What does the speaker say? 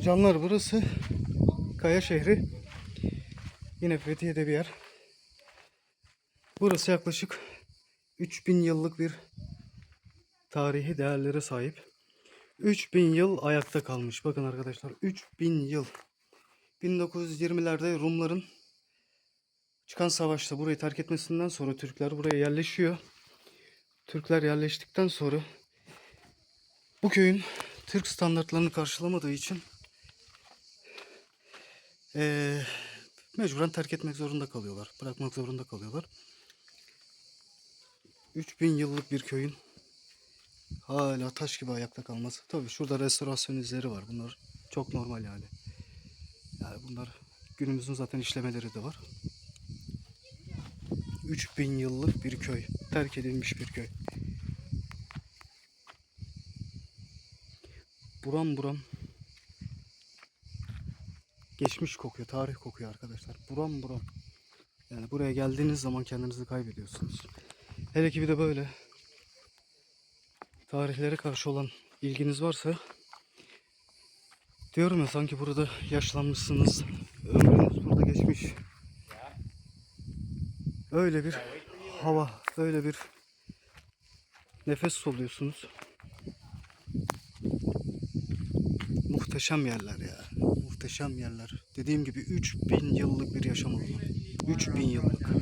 Canlar burası Kaya şehri. Yine Fethiye'de bir yer. Burası yaklaşık 3000 yıllık bir tarihi değerlere sahip. 3000 yıl ayakta kalmış. Bakın arkadaşlar 3000 yıl. 1920'lerde Rumların çıkan savaşta burayı terk etmesinden sonra Türkler buraya yerleşiyor. Türkler yerleştikten sonra bu köyün Türk standartlarını karşılamadığı için eee, mecburen terk etmek zorunda kalıyorlar. Bırakmak zorunda kalıyorlar. 3000 yıllık bir köyün hala taş gibi ayakta kalması. Tabii şurada restorasyon izleri var. Bunlar çok normal yani. Yani bunlar günümüzün zaten işlemeleri de var. 3000 yıllık bir köy. Terk edilmiş bir köy. Buram buram geçmiş kokuyor, tarih kokuyor arkadaşlar. Buram buram. Yani buraya geldiğiniz zaman kendinizi kaybediyorsunuz. Hele ki bir de böyle tarihlere karşı olan ilginiz varsa diyorum ya sanki burada yaşlanmışsınız. Ömrünüz burada geçmiş. Öyle bir hava, öyle bir nefes soluyorsunuz. Muhteşem yerler ya. Muhteşem yerler. Dediğim gibi 3000 yıllık bir yaşam oldu. 3000 yıllık.